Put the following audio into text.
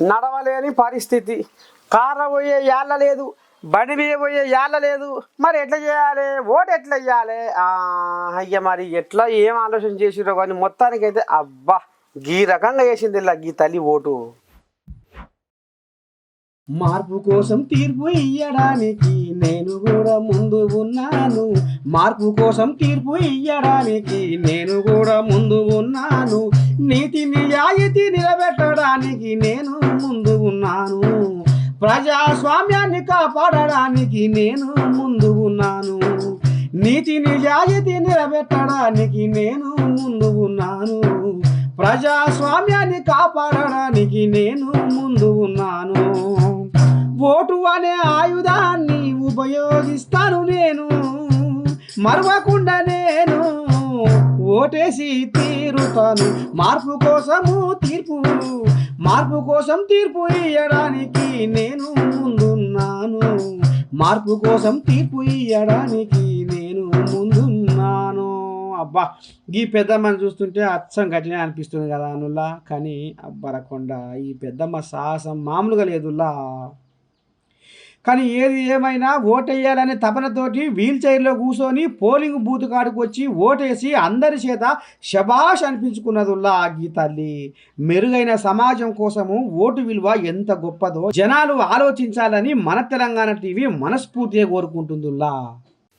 నడవలేని పరిస్థితి. కారు పోయే యాళ్ళ లేదు బండి మీద పోయే యాళ్ళ లేదు. మరి ఎట్లా చేయాలి? ఓటు ఎట్లా వేయాలి ఆ, అయ్య మరి ఎట్లా ఏం ఆలోచన చేసిరో కానీ మొత్తానికైతే అబ్బా గీ రకంగా వేసింది ఇలా గీ తల్లి ఓటు. మార్పు కోసం తీర్పు ఇయ్యడానికి నేను కూడా ముందు ఉన్నాను. మార్పు కోసం తీర్పు ఇయ్యడానికి నేను కూడా ముందు ఉన్నాను. నీతి నిజాయితీ నిలబెట్టడానికి నేను ముందు ఉన్నాను. ప్రజాస్వామ్యాన్ని కాపాడడానికి నేను ముందు ఉన్నాను. నీతి నిజాయితీ నిలబెట్టడానికి నేను ముందు ఉన్నాను. ప్రజాస్వామ్యాన్ని కాపాడడానికి నేను ముందు ఉన్నాను. ఓటు అనే ఆయుధాన్ని ఉపయోగిస్తాను నేను. మరవకుండా నేను ఓటేసి తీరుతాను. మార్పు కోసము తీర్పు మార్పు కోసం తీర్పు ఇయ్యడానికి నేను ముందున్నాను. మార్పు కోసం తీర్పు ఇయ్యడానికి నేను ముందున్నాను. అబ్బా ఈ పెద్దమ్మని చూస్తుంటే అచ్చం గట్టినే అనిపిస్తుంది కదా అనులా కానీ అబ్బరకొండ ఈ పెద్దమ్మ సాహసం మామూలుగా లేదులా కానీ ఏది ఏమైనా ఓటేయాలనే తపనతోటి వీల్ చైర్లో కూర్చొని పోలింగ్ బూత్ కాడికి వచ్చి ఓటేసి అందరి చేత శబాష్ అనిపించుకున్నదుల్లా ఆ గీతల్లి మెరుగైన సమాజం కోసము ఓటు విలువ ఎంత గొప్పదో జనాలు ఆలోచించాలని మన తెలంగాణ టీవీ మనస్ఫూర్తిగా కోరుకుంటుందిల్లా.